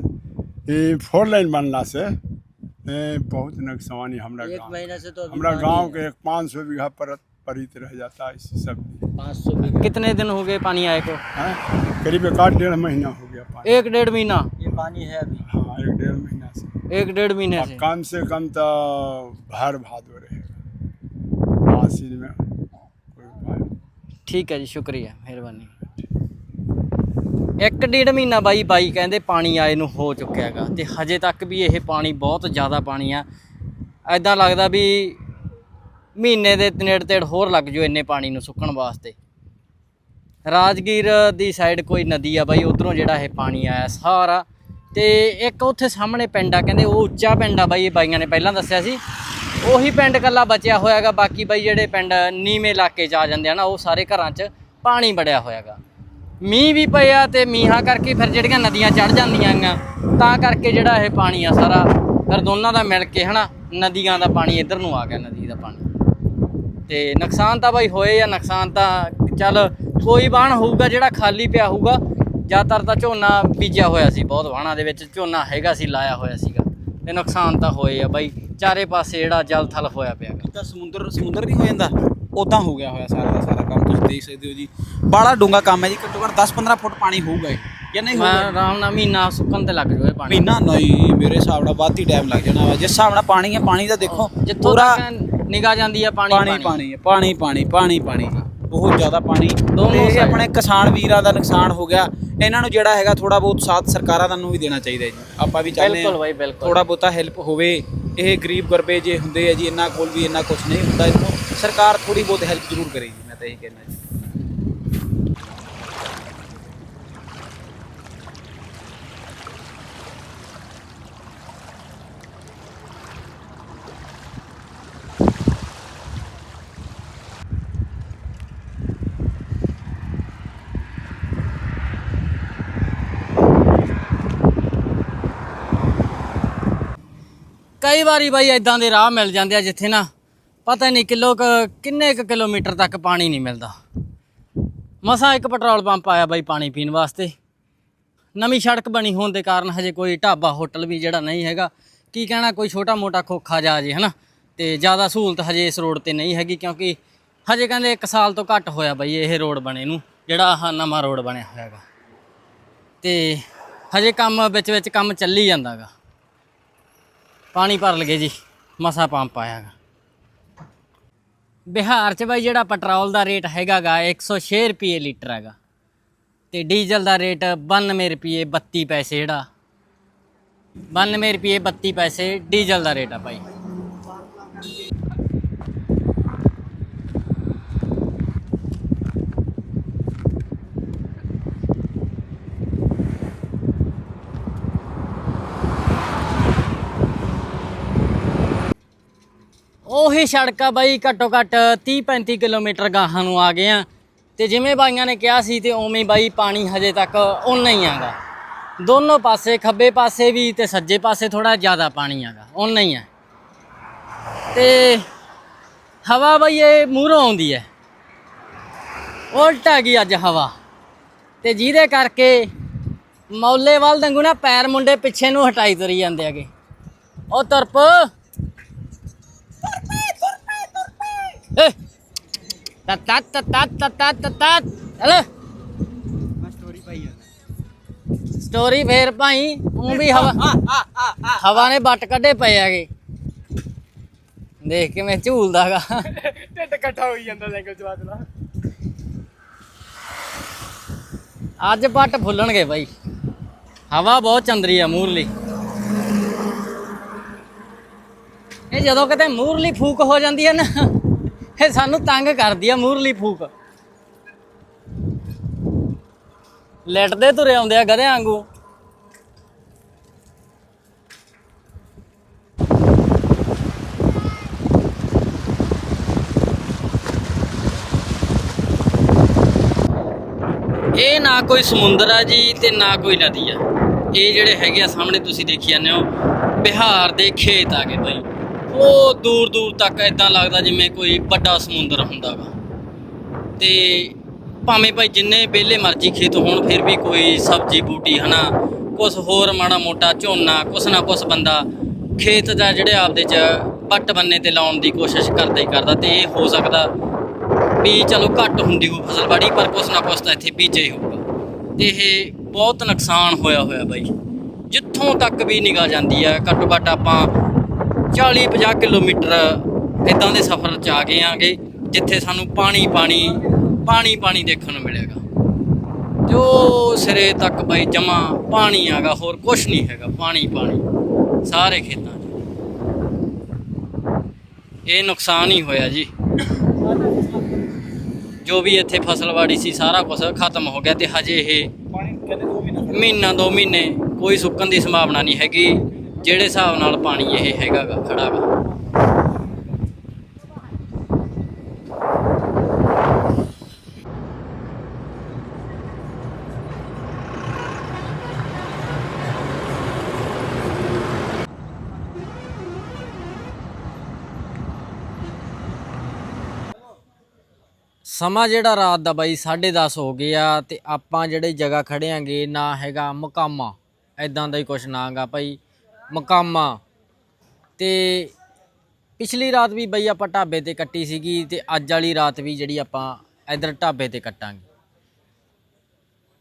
ये फोर लाइन बनला से ए, बहुत नुकसानी हमारा एक महीना से तो हमारा गाँव के एक पाँच सौ बीघा परत परित रह जाता है इसी सब पाँच सौ कितने दिन हो गए पानी आए को? हाँ? करीब एक आठ डेढ़ महीना हो गया पानी। एक डेढ़ महीना? ये पानी है अभी। हाँ एक डेढ़ महीना से। एक डेढ़ महीने से? कम से कम तो भर भादो रहेगा आशीन में ठीक है जी शुक्रिया मेहरबानी। ਇੱਕ ਡੇਢ ਮਹੀਨਾ ਬਾਈ ਬਾਈ ਕਹਿੰਦੇ ਪਾਣੀ ਆਏ ਨੂੰ ਹੋ ਚੁੱਕਿਆ ਹੈਗਾ ਤੇ ਹਜੇ ਤੱਕ ਵੀ ਇਹ ਪਾਣੀ ਬਹੁਤ ਜ਼ਿਆਦਾ ਪਾਣੀ ਆ। ਐਦਾਂ ਲੱਗਦਾ ਵੀ ਮਹੀਨੇ ਦੇ ਨੇੜ ਤੇੜ ਹੋਰ ਲੱਗ ਜੂ ਇੰਨੇ ਪਾਣੀ ਨੂੰ ਸੁੱਕਣ ਵਾਸਤੇ। ਰਾਜਗੀਰ ਦੀ ਸਾਈਡ ਕੋਈ ਨਦੀ ਆ ਬਾਈ, ਉਧਰੋਂ ਜਿਹੜਾ ਇਹ ਪਾਣੀ ਆਇਆ ਸਾਰਾ। ਤੇ ਇੱਕ ਉੱਥੇ ਸਾਹਮਣੇ ਪਿੰਡ ਆ, ਕਹਿੰਦੇ ਉਹ ਉੱਚਾ ਪਿੰਡ ਆ ਬਾਈ, ਇਹ ਬਾਈਆਂ ਨੇ ਪਹਿਲਾਂ ਦੱਸਿਆ ਸੀ। ਉਹੀ ਪਿੰਡ ਕੱਲਾ ਬਚਿਆ ਹੋਇਆਗਾ ਬਾਕੀ ਬਾਈ ਜਿਹੜੇ ਪਿੰਡ ਨੀਵੇਂ ਇਲਾਕੇ 'ਚ ਆ ਜਾਂਦੇ ਆ ਨਾ, ਉਹ ਸਾਰੇ ਘਰਾਂ 'ਚ ਪਾਣੀ ਵੜਿਆ ਹੋਇਆਗਾ ਮੀਂਹ ਵੀ ਪਿਆ ਤੇ ਮੀਂਹਾਂ ਕਰਕੇ ਫਿਰ ਜਿਹੜੀਆਂ ਨਦੀਆਂ ਚੜ ਜਾਂਦੀਆਂ ਆਂ ਤਾਂ ਕਰਕੇ ਜਿਹੜਾ ਇਹ ਪਾਣੀ ਆ ਸਾਰਾ, ਫਿਰ ਦੋਨਾਂ ਦਾ ਮਿਲ ਕੇ ਹਨਾ, ਨਦੀਆਂ ਦਾ ਪਾਣੀ ਇੱਧਰ ਨੂੰ ਆ ਗਿਆ, ਨਦੀ ਦਾ ਪਾਣੀ। ਤੇ ਨੁਕਸਾਨ ਤਾਂ ਬਾਈ ਹੋਏ ਆ, ਨੁਕਸਾਨ ਤਾਂ ਚੱਲ ਕੋਈ ਬਾਣ ਹੋਊਗਾ, ਜਿਹੜਾ ਖਾਲੀ ਪਿਆ ਹੋਊਗਾ, ਜ਼ਿਆਦਾਤਰ ਤਾਂ ਝੋਨਾ ਬੀਜਿਆ ਹੋਇਆ ਸੀ, ਬਹੁਤ ਵਾਹਣਾਂ ਦੇ ਵਿੱਚ ਝੋਨਾ ਹੈਗਾ ਸੀ, ਲਾਇਆ ਹੋਇਆ ਸੀਗਾ। ਤੇ ਨੁਕਸਾਨ ਤਾਂ ਹੋਏ ਆ ਬਾਈ, ਚਾਰੇ ਪਾਸੇ ਜਿਹੜਾ ਜਲ ਥਲ ਹੋਇਆ ਪਿਆ। ਤਾਂ ਸਮੁੰਦਰ ਸਮੁੰਦਰ ਨਹੀਂ ਹੋ ਜਾਂਦਾ? ਉਦਾਂ ਹੋ ਗਿਆ ਹੋਇਆ ਸਾਰਾ ਦਾ ਸਾਰਾ ਕੰਮ ਤੁਸੀਂ ਦੇਖ ਸਕਦੇ ਹੋ ਜੀ। ਬਾਲਾ ਡੂੰਗਾ ਕੰਮ ਹੈ ਜੀ ਘੱਟੋ ਘੱਟ 10-15 ਫੁੱਟ ਪਾਣੀ ਹੋਊਗਾ ਇਹ ਜਾਂ ਨਹੀਂ ਮੈਂ ਹੋਊਗਾ? ਆਰਾਮ ਨਾਲ ਮਹੀਨਾ ਸੁੱਕਣ ਤੇ ਲੱਗ ਜਾਵੇ ਪਾਣੀ। ਮਹੀਨਾ ਨਹੀਂ ਮੇਰੇ ਹਿਸਾਬ ਨਾਲ ਵੱਧ ਹੀ ਟਾਈਮ ਲੱਗ ਜਾਣਾ ਵਾ। ਜਿਸ ਹਿਸਾਬ ਨਾਲ ਪਾਣੀ ਹੈ ਪਾਣੀ ਦਾ ਦੇਖੋ ਜਿੱਥੋਂ ਪੂਰਾ ਤੱਕ ਨਿਗਾਹ ਜਾਂਦੀ ਆ ਪਾਣੀ ਪਾਣੀ ਪਾਣੀ। ਹੈ ਪਾਣੀ ਪਾਣੀ ਪਾਣੀ ਪਾਣੀ। ਜੀ ਬਹੁਤ ਜ਼ਿਆਦਾ ਪਾਣੀ। ਦੋਨੋਂ ਤੇ ਇਹ side। ਆਪਣੇ ਕਿਸਾਨ ਵੀਰਾਂ ਦਾ ਨੁਕਸਾਨ ਹੋ ਗਿਆ। ਇਹਨਾਂ ਨੂੰ ਜਿਹੜਾ ਹੈਗਾ ਥੋੜਾ ਬਹੁਤ ਸਾਥ ਸਰਕਾਰਾਂ ਦਾ ਨੂੰ ਵੀ ਦੇਣਾ ਚਾਹੀਦਾ ਹੈ ਜੀ। ਆਪਾਂ ਵੀ ਚਾਹੁੰਦੇ ਬਿਲਕੁਲ ਬਾਈ ਬਿਲਕੁਲ। ਥੋੜਾ ਬਹੁਤਾ ਹੈਲਪ ਹੋਵੇ। ਇਹ ਗਰੀਬ ਗਰਬੇ ਜੇ ਹੁੰਦੇ ਆ ਜੀ ਇਹਨਾਂ ਕੋਲ ਵੀ ਇੰਨਾ ਕੁਝ ਨਹੀਂ ਹੁੰਦਾ। ਇਹਨੂੰ ਸਰਕਾਰ ਥੋੜੀ ਬਹੁਤ ਹੈਲਪ ਜ਼ਰੂਰ ਕਰੇਗੀ, ਮੈਂ ਤਾਂ ਇਹੀ ਕਹਿਣਾ ਜੀ। ਕਈ ਵਾਰੀ ਬਾਈ ਇਦਾਂ ਦੇ ਰਾਹ ਮਿਲ ਜਾਂਦੇ ਆ ਜਿੱਥੇ ਨਾ ਪਤਾ ਨਹੀਂ ਕਿਲੋ ਕੁ- ਕਿੰਨੇ ਕੁ ਕਿਲੋਮੀਟਰ ਤੱਕ ਪਾਣੀ ਨਹੀਂ ਮਿਲਦਾ। ਮਸਾਂ ਇੱਕ ਪੈਟਰੋਲ ਪੰਪ ਆਇਆ ਬਾਈ ਪਾਣੀ ਪੀਣ ਵਾਸਤੇ। ਨਵੀਂ ਸੜਕ ਬਣੀ ਹੋਣ ਦੇ ਕਾਰਨ ਹਜੇ ਕੋਈ ਢਾਬਾ, ਹੋਟਲ ਵੀ ਜਿਹੜਾ ਨਹੀਂ ਹੈਗਾ। ਕੀ ਕਹਿਣਾ, ਕੋਈ ਛੋਟਾ ਮੋਟਾ ਖੋਖਾ ਜਾ ਜੇ, ਹਨਾ? ਤੇ ਜ਼ਿਆਦਾ ਸਹੂਲਤ ਹਜੇ ਇਸ ਰੋਡ ਤੇ ਨਹੀਂ ਹੈਗੀ ਕਿਉਂਕਿ ਹਜੇ ਕਹਿੰਦੇ 1 ਸਾਲ ਤੋਂ ਘੱਟ ਹੋਇਆ ਬਾਈ ਇਹ ਰੋਡ ਬਣੇ ਨੂੰ, ਜਿਹੜਾ ਆਹ ਨਵਾਂ ਰੋਡ ਬਣਿਆ ਹੋਇਆਗਾ ਤੇ ਹਜੇ ਕੰਮ ਵਿੱਚ ਵਿੱਚ ਕੰਮ ਚੱਲੀ ਜਾਂਦਾਗਾ। ਪਾਣੀ ਭਰ ਲਗੇ ਜੀ, ਮਸਾ ਪੰਪ ਆਇਆਗਾ। ਬਿਹਾਰ ਚ ਬਾਈ ਜਿਹੜਾ ਪੈਟਰੋਲ ਦਾ ਰੇਟ ਹੈਗਾਗਾ 106 ਰੁਪਏ ਲੀਟਰ ਹੈਗਾ। ਤੇ ਡੀਜ਼ਲ ਦਾ ਰੇਟ 92 ਰੁਪਏ 32 ਪੈਸੇ ਜਿਹੜਾ। 92 ਰੁਪਏ 32 ਪੈਸੇ ਡੀਜ਼ਲ ਦਾ ਰੇਟ ਆ ਭਾਈ ਉਹੀ ਸੜਕ ਆ ਬਾਈ, ਘੱਟੋ ਘੱਟ 30 35 ਕਿਲੋਮੀਟਰ ਗਾਹਾਂ ਨੂੰ ਆ ਗਏ ਆ। ਤੇ ਜਿਵੇਂ ਬਾਈਆਂ ਨੇ ਕਿਹਾ ਸੀ ਤੇ ਉਵੇਂ ਬਾਈ ਪਾਣੀ ਹਜੇ ਤੱਕ ਓਨਾ ਹੀ ਆਗਾ ਦੋਨੋਂ ਪਾਸੇ, ਖੱਬੇ ਪਾਸੇ ਵੀ ਤੇ ਸੱਜੇ ਪਾਸੇ ਥੋੜਾ ਜ਼ਿਆਦਾ ਪਾਣੀ ਆਗਾ ਓਨਾ ਹੀ ਆ ਤੇ ਹਵਾ ਬਾਈ ਇਹ ਮੂਹਰੋਂ ਆਉਂਦੀ ਹੈ। ਉਲਟ ਆ ਗਈ ਅੱਜ ਹਵਾ। ਤੇ ਜਿਹਦੇ ਕਰਕੇ ਮੌਲੇ ਵੱਲ ਦੰਗੂ ਨਾ ਪੈਰ ਮੁੰਡੇ ਪਿੱਛੇ ਨੂੰ ਹਟਾਈ ਤੁਰੀ ਜਾਂਦੇ ਹੈਗੇ। ਉਹ ਤਰਪ। ਏ ਤਤ ਤਤ ਤਤ ਤਤ ਤਤ ਤਤ ਹਲੇ ਸਟੋਰੀ ਫੇਰ ਭਾਈ ਉਹ ਵੀ ਹਵਾ ਹਵਾ ਨੇ ਬੱਟ ਕੱਢੇ ਪਏ ਹੈਗੇ। ਦੇਖ ਕਿਵੇਂ ਝੂਲਦਾਗਾ ਢਿੱਡ ਇਕੱਠਾ ਹੋਈ ਜਾਂਦਾ ਸਾਈਕਲ ਚਲਾ ਚਲਾ ਅੱਜ ਪੱਟ ਫੁੱਲਣਗੇ ਬਾਈ। ਹਵਾ ਬਹੁਤ ਚੰਦਰੀ ਆ ਮੂਰਲੀ। ਇਹ ਜਦੋਂ ਕਿਤੇ ਮੂਰਲੀ ਫੂਕ ਹੋ ਜਾਂਦੀ ਹੈ ਨਾ ਇਹ ਸਾਨੂੰ ਤੰਗ ਕਰਦੀ ਆ ਮੂਰਲੀ ਫੂਕ। ਲਟਦੇ ਤੁਰੇ ਆਉਂਦੇ ਆ ਗਧਿਆਂ ਵਾਂਗੂ। ਇਹ ਨਾ ਕੋਈ ਸਮੁੰਦਰ ਆ ਜੀ ਤੇ ਨਾ ਕੋਈ ਨਦੀ ਆ। ਇਹ ਜਿਹੜੇ ਹੈਗੇ ਆ ਸਾਹਮਣੇ ਤੁਸੀਂ ਦੇਖੀ ਜਾਂਦੇ ਹੋ। ਬਿਹਾਰ ਦੇ ਖੇਤ ਆ ਗਏ ਬਈ। ਉਹ ਦੂਰ ਦੂਰ ਤੱਕ ਇਦਾਂ ਲੱਗਦਾ ਜਿਵੇਂ ਕੋਈ ਵੱਡਾ ਸਮੁੰਦਰ ਹੁੰਦਾਗਾ। ਤੇ ਭਾਵੇਂ ਭਾਈ ਜਿੰਨੇ ਵਿਹਲੇ ਮਰਜ਼ੀ ਖੇਤ ਹੋਣ, ਫਿਰ ਵੀ ਕੋਈ ਸਬਜ਼ੀ ਬੂਟੀ, ਹਨਾ ਕੁਝ ਹੋਰ ਮਾੜਾ ਮੋਟਾ ਝੋਨਾ, ਕੁਛ ਨਾ ਕੁਛ ਬੰਦਾ ਖੇਤ ਦਾ ਜਿਹੜੇ ਆਪਦੇ ਚ ਪੱਟ ਬੰਨੇ ਤੇ ਲਾਉਣ ਦੀ ਕੋਸ਼ਿਸ਼ ਕਰਦਾ ਹੀ ਕਰਦਾ ਤੇ ਇਹ ਹੋ ਸਕਦਾ ਵੀ ਚਲੋ ਘੱਟ ਹੁੰਦੀ ਹੋ ਫਸਲਬਾੜੀ ਪਰ ਕੁਛ ਨਾ ਕੁਛ ਤਾਂ ਇੱਥੇ ਬੀਜਿਆ ਹੀ ਹੋਊਗਾ। ਤੇ ਇਹ ਬਹੁਤ ਨੁਕਸਾਨ ਹੋਇਆ ਹੋਇਆ ਬਾਈ। ਜਿੱਥੋਂ ਤੱਕ ਵੀ ਨਿਗਾਹ ਜਾਂਦੀ ਹੈ ਘੱਟੋ ਘੱਟ ਆਪਾਂ 40 50 ਕਿਲੋਮੀਟਰ ਇਦਾਂ ਦੇ ਸਫ਼ਰ 'ਚ ਆ ਗਏ ਆਂਗੇ ਜਿੱਥੇ ਸਾਨੂੰ ਪਾਣੀ ਪਾਣੀ ਪਾਣੀ ਪਾਣੀ ਦੇਖਣ ਨੂੰ ਮਿਲੇਗਾ। ਜੋ ਸਿਰੇ ਤੱਕ ਬਾਈ ਜਮਾ ਪਾਣੀ ਆਗਾ ਹੋਰ ਕੁਛ ਨਹੀਂ ਹੈਗਾ ਪਾਣੀ ਪਾਣੀ ਸਾਰੇ ਖੇਤਾਂ 'ਚ। ਇਹ ਨੁਕਸਾਨ ਹੀ ਹੋਇਆ ਜੀ। ਜੋ ਵੀ ਇੱਥੇ ਫਸਲਵਾੜੀ ਸੀ ਸਾਰਾ ਕੁਝ ਖਤਮ ਹੋ ਗਿਆ ਤੇ ਹਜੇ ਇਹ ਪਾਣੀ ਕਹਿੰਦੇ ਦੋ ਮਹੀਨੇ ਮਹੀਨਾ ਦੋ ਮਹੀਨੇ ਕੋਈ ਸੁੱਕਣ ਦੀ ਸੰਭਾਵਨਾ ਨਹੀਂ ਹੈਗੀ। ਜਿਹੜੇ ਹਿਸਾਬ ਨਾਲ ਪਾਣੀ ਇਹ ਹੈਗਾ ਗਾ ਖੜਾ ਗਾ ਸਮਾਂ ਜਿਹੜਾ ਰਾਤ ਦਾ ਬਾਈ 10:30 ਹੋ ਗਿਆ ਤੇ ਆਪਾਂ ਜਿਹੜੇ ਜਗ੍ਹਾ ਖੜੇ ਆਂਗੇ, ਨਾ ਹੈਗਾ ਮੁਕਾਮਾ ਐਦਾਂ ਦਾ ਹੀ ਕੁਛ ਨਾਂਗਾ ਭਾਈ ਮਕਾਮਾ। ਤੇ ਪਿਛਲੀ ਰਾਤ ਵੀ ਬਈ ਆਪਾਂ ਢਾਬੇ ਤੇ ਕੱਟੀ ਸੀਗੀ ਤੇ ਅੱਜ ਵਾਲੀ ਰਾਤ ਵੀ ਜਿਹੜੀ ਆਪਾਂ ਇਧਰ ਢਾਬੇ ਤੇ ਕੱਟਾਂਗੇ।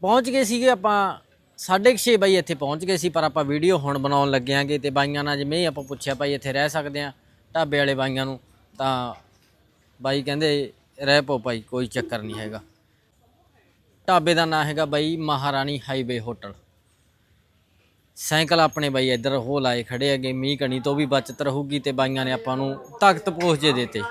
ਪਹੁੰਚ ਗਏ ਸੀਗੇ ਆਪਾਂ 6:30 ਬਾਈ ਇੱਥੇ ਪਹੁੰਚ ਗਏ ਸੀ, ਪਰ ਆਪਾਂ ਵੀਡੀਓ ਹੁਣ ਬਣਾਉਣ ਲੱਗਿਆਂਗੇ ਤੇ ਬਾਈਆਂ ਨਾਲ ਜਿਵੇਂ ਹੀ ਆਪਾਂ ਪੁੱਛਿਆ ਭਾਈ ਇੱਥੇ ਰਹਿ ਸਕਦੇ ਆ ਢਾਬੇ ਵਾਲੇ ਬਾਈਆਂ ਨੂੰ, ਤਾਂ ਬਾਈ ਕਹਿੰਦੇ ਰਹਿ ਪੋ ਭਾਈ, ਕੋਈ ਚੱਕਰ ਨਹੀਂ ਹੈਗਾ। ਢਾਬੇ ਦਾ ਨਾਂ ਹੈਗਾ ਬਾਈ ਮਹਾਰਾਣੀ ਹਾਈਵੇ ਹੋਟਲ। ਸਾਈਕਲ ਆਪਣੇ ਬਾਈ ਇੱਧਰ ਹੋ ਲਾਏ ਖੜੇ ਹੈਗੇ, ਮੀਂਹ ਕਣੀ ਤੋਂ ਵੀ ਬਚਤ ਰਹੂਗੀ ਤੇ ਬਾਈਆਂ ਨੇ ਆਪਾਂ ਨੂੰ ਤਖਤ ਪੋਸ ਜੇ ਦਿੱਤੇ।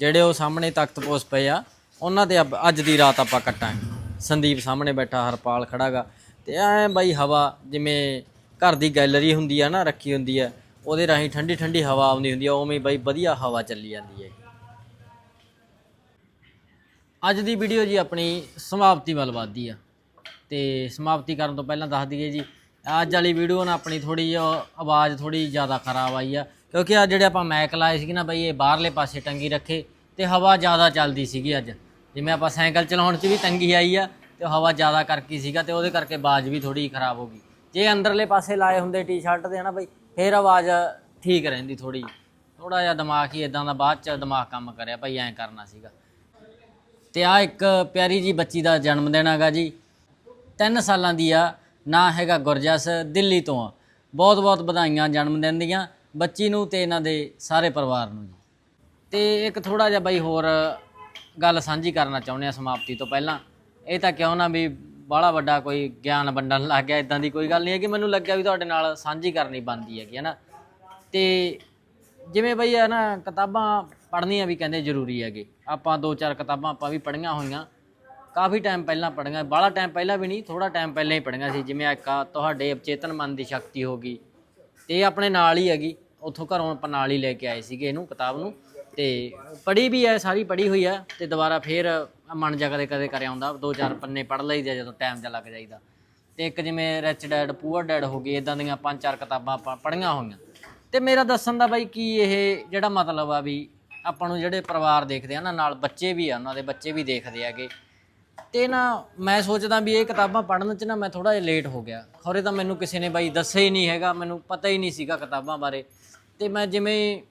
ਜਿਹੜੇ ਉਹ ਸਾਹਮਣੇ ਤਖਤ ਪੋਸ ਪਏ ਆ, ਉਹਨਾਂ ਤੇ ਅਬ- ਅੱਜ ਦੀ ਰਾਤ ਆਪਾਂ ਕੱਟਾਂਗੇ। ਸੰਦੀਪ ਸਾਹਮਣੇ ਬੈਠਾ, ਹਰਪਾਲ ਖੜਾਗਾ। ਤੇ ਐ ਬਾਈ ਹਵਾ, ਜਿਵੇਂ ਘਰ ਦੀ ਗੈਲਰੀ ਹੁੰਦੀ ਆ ਨਾ, ਰੱਖੀ ਹੁੰਦੀ ਆ, ਉਹਦੇ ਰਾਹੀਂ ਠੰਡੀ ਠੰਡੀ ਹਵਾ ਆਉਂਦੀ ਹੁੰਦੀ ਆ, ਉਵੇਂ ਬਾਈ ਵਧੀਆ ਹਵਾ ਚੱਲੀ ਜਾਂਦੀ ਹੈ ਅੱਜ ਦੀ ਵੀਡੀਓ ਜੀ ਆਪਣੀ ਸਮਾਪਤੀ ਵੱਲ ਵੱਧਦੀ ਆ। ਤੇ ਸਮਾਪਤੀ ਕਰਨ ਤੋਂ ਪਹਿਲਾਂ ਦੱਸ ਦਈਏ ਜੀ ਅੱਜ ਵਾਲੀ ਵੀਡੀਓ ਨਾ ਆਪਣੀ ਥੋੜੀ ਆਵਾਜ਼ ਥੋੜੀ ਜ਼ਿਆਦਾ ਖਰਾਬ ਆਈ ਆ। ਕਿਉਂਕਿ ਆ ਜਿਹੜੇ ਆਪਾਂ ਮੈਕ ਲਾਏ ਸੀਗੇ ਨਾ ਬਈ, ਇਹ ਬਾਹਰਲੇ ਪਾਸੇ ਟੰਗੀ ਰੱਖੇ ਤੇ ਹਵਾ ਜ਼ਿਆਦਾ ਚੱਲਦੀ ਸੀਗੀ ਅੱਜ। ਜਿਵੇਂ ਆਪਾਂ ਸਾਈਕਲ ਚਲਾਉਣ 'ਚ ਵੀ ਤੰਗੀ ਆਈ ਆ ਤੇ ਹਵਾ ਜ਼ਿਆਦਾ ਕਰਕੇ ਸੀਗਾ ਤੇ ਉਹਦੇ ਕਰਕੇ ਆਵਾਜ਼ ਵੀ ਥੋੜੀ ਖਰਾਬ ਹੋ ਗਈ। ਜੇ ਅੰਦਰਲੇ ਪਾਸੇ ਲਾਏ ਹੁੰਦੇ ਟੀ-ਸ਼ਰਟ ਦੇ ਨਾ ਬਈ, ਫੇਰ ਆਵਾਜ਼ ਠੀਕ ਰਹਿੰਦੀ ਥੋੜੀ ਥੋੜਾ ਜਿਹਾ ਦਿਮਾਗ ਹੀ ਇਦਾਂ ਦਾ ਬਾਅਦ 'ਚ ਦਿਮਾਗ ਕੰਮ ਕਰਿਆ ਭਾਈ ਐਂ ਕਰਨਾ ਸੀਗਾ। ਤੇ ਆ ਇੱਕ ਪਿਆਰੀ ਜੀ ਬੱਚੀ ਦਾ ਜਨਮ ਦਿਨ ਹੈਗਾ ਜੀ। 3 ਸਾਲਾਂ ਦੀ ਆ। ਨਾਂ ਹੈਗਾ ਗੁਰਜਸ ਦਿੱਲੀ ਤੋਂ। ਆ ਬਹੁਤ ਬਹੁਤ ਵਧਾਈਆਂ ਜਨਮ ਦਿਨ ਦੀਆਂ ਬੱਚੀ ਨੂੰ ਤੇ ਇਹਨਾਂ ਦੇ ਸਾਰੇ ਪਰਿਵਾਰ ਨੂੰ ਜੀ। ਤੇ ਇੱਕ ਥੋੜਾ ਜਿਹਾ ਬਈ ਹੋਰ ਗੱਲ ਸਾਂਝੀ ਕਰਨਾ ਚਾਹੁੰਦੇ ਆ ਸਮਾਪਤੀ ਤੋਂ ਪਹਿਲਾਂ। ਇਹ ਤਾਂ ਕਿਉਂ ਨਾ ਵੀ ਬਾਹਲਾ ਵੱਡਾ ਕੋਈ ਗਿਆਨ ਵੰਡਣ ਲੱਗ ਗਿਆ ਇਦਾਂ ਦੀ ਕੋਈ ਗੱਲ ਨਹੀਂ ਹੈ ਕਿ ਮੈਨੂੰ ਲੱਗਿਆ ਵੀ ਤੁਹਾਡੇ ਨਾਲ ਸਾਂਝੀ ਕਰਨੀ ਬਣਦੀ ਹੈਗੀ, ਹੈ ਨਾ? ਤੇ ਜਿਵੇਂ ਬਈ, ਹੈ ਨਾ, ਕਿਤਾਬਾਂ ਪੜ੍ਹਨੀਆਂ ਵੀ ਕਹਿੰਦੇ ਜ਼ਰੂਰੀ ਹੈਗੇ। ਆਪਾਂ ਦੋ ਚਾਰ ਕਿਤਾਬਾਂ ਆਪਾਂ ਵੀ ਪੜ੍ਹੀਆਂ ਹੋਈਆਂ। ਕਾਫੀ ਟਾਈਮ ਪਹਿਲਾਂ ਪੜ੍ਹੀਆਂ ਬਾਹਲਾ ਟਾਈਮ ਪਹਿਲਾਂ ਵੀ ਨਹੀਂ ਥੋੜਾ ਟਾਈਮ ਪਹਿਲਾਂ ਹੀ ਪੜ੍ਹੀਆਂ ਸੀ, ਜਿਵੇਂ ਇੱਕ ਤੁਹਾਡੇ ਅਚੇਤਨ ਮਨ ਦੀ ਸ਼ਕਤੀ ਹੋ ਗਈ। ਤੇ ਇਹ ਆਪਣੇ ਨਾਲ ਹੀ ਹੈਗੀ, ਉੱਥੋਂ ਘਰੋਂ ਆਪਾਂ ਨਾਲ ਹੀ ਲੈ ਕੇ ਆਏ ਸੀਗੇ ਇਹਨੂੰ, ਕਿਤਾਬ ਨੂੰ। ਤੇ ਪੜ੍ਹੀ ਵੀ ਹੈ, ਸਾਰੀ ਪੜ੍ਹੀ ਹੋਈ ਹੈ, ਤੇ ਦੁਬਾਰਾ ਫੇਰ ਮਨ ਜਾ ਕਦੇ ਕਦੇ ਕਰਿਆ ਹੁੰਦਾ ਦੋ ਚਾਰ ਪੰਨੇ ਪੜ੍ਹ ਲਈਦੇ ਆ ਜਦੋਂ ਟਾਈਮ ਜਾ ਲੱਗ ਜਾਈਦਾ। ਤੇ ਇੱਕ ਜਿਵੇਂ ਰਿਚ ਡੈਡ ਪੂਅਰ ਡੈਡ ਹੋ ਗਈ ਇਦਾਂ ਦੀਆਂ ਪੰਜ ਚਾਰ ਕਿਤਾਬਾਂ ਆਪਾਂ ਪੜ੍ਹੀਆਂ ਹੋਈਆਂ। ਤੇ ਮੇਰਾ ਦੱਸਣ ਦਾ ਬਾਈ ਕੀ ਇਹ, ਜਿਹੜਾ ਮਤਲਬ ਆ ਵੀ ਆਪਾਂ ਨੂੰ ਜਿਹੜੇ ਪਰਿਵਾਰ ਦੇਖਦੇ ਆ ਨਾ, ਨਾਲ ਬੱਚੇ ਵੀ ਆ, ਉਹਨਾਂ ਦੇ ਬੱਚੇ ਵੀ ਦੇਖਦੇ ਆਗੇ ਤੇ ਨਾ ਮੈਂ ਸੋਚਦਾ ਵੀ ਇਹ ਕਿਤਾਬਾਂ ਪੜ੍ਹਨ ਚ ਨਾ ਮੈਂ ਥੋੜਾ ਜਿਹਾ ਲੇਟ ਹੋ ਗਿਆ। ਖੌਰੇ ਤਾਂ ਮੈਨੂੰ ਕਿਸੇ ਨੇ ਬਾਈ ਦੱਸਿਆ ਹੀ ਨਹੀਂ ਹੈਗਾ, ਮੈਨੂੰ ਪਤਾ ਹੀ ਨਹੀਂ ਸੀਗਾ ਕਿਤਾਬਾਂ ਬਾਰੇ। ਤੇ ਮੈਂ ਜਿਵੇਂ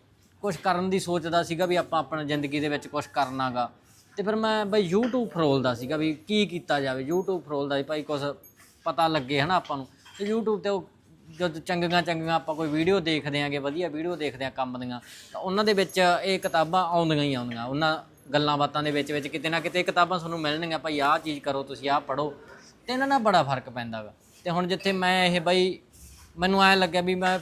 ਕੁਝ ਕਰਨ ਦੀ ਸੋਚਦਾ ਸੀਗਾ ਵੀ ਆਪਾਂ ਆਪਣੀ ਜ਼ਿੰਦਗੀ ਦੇ ਵਿੱਚ ਕੁਝ ਕਰਨਾਗਾ। ਤੇ ਫਿਰ ਮੈਂ ਬਈ YouTube ਫਰੋਲਦਾ ਸੀਗਾ ਵੀ ਕੀ ਕੀਤਾ ਜਾਵੇ। YouTube ਫਰੋਲਦਾ ਸੀ ਭਾਈ ਕੁਝ ਪਤਾ ਲੱਗੇ ਹਨਾ ਆਪਾਂ ਨੂੰ। ਤੇ YouTube ਤੇ ਉਹ ਜਦ ਚੰਗੀਆਂ ਚੰਗੀਆਂ ਆਪਾਂ ਕੋਈ ਵੀਡੀਓ ਦੇਖਦੇ ਆਂਗੇ, ਵਧੀਆ ਵੀਡੀਓ ਦੇਖਦੇ ਆ ਕੰਮ ਦੀਆਂ, ਤਾਂ ਉਹਨਾਂ ਦੇ ਵਿੱਚ ਇਹ ਕਿਤਾਬਾਂ ਆਉਂਦੀਆਂ ਹੀ ਆਉਂਦੀਆਂ। ਉਹਨਾਂ ਗੱਲਾਂ ਬਾਤਾਂ ਦੇ ਵਿੱਚ ਵਿੱਚ ਕਿਤੇ ਨਾ ਕਿਤੇ ਕਿਤਾਬਾਂ ਤੁਹਾਨੂੰ ਮਿਲਣਗੀਆਂ, ਭਾਈ ਆਹ ਚੀਜ਼ ਕਰੋ, ਤੁਸੀਂ ਆਹ ਪੜੋ ਤੇ ਇਹਨਾਂ ਨਾਲ ਬੜਾ ਫ਼ਰਕ ਪੈਂਦਾ ਵਾ ਤੇ ਹੁਣ ਜਿੱਥੇ ਮੈਂ ਇਹ ਬਈ, ਮੈਨੂੰ ਐ ਲੱਗਿਆ ਵੀ ਮੈਂ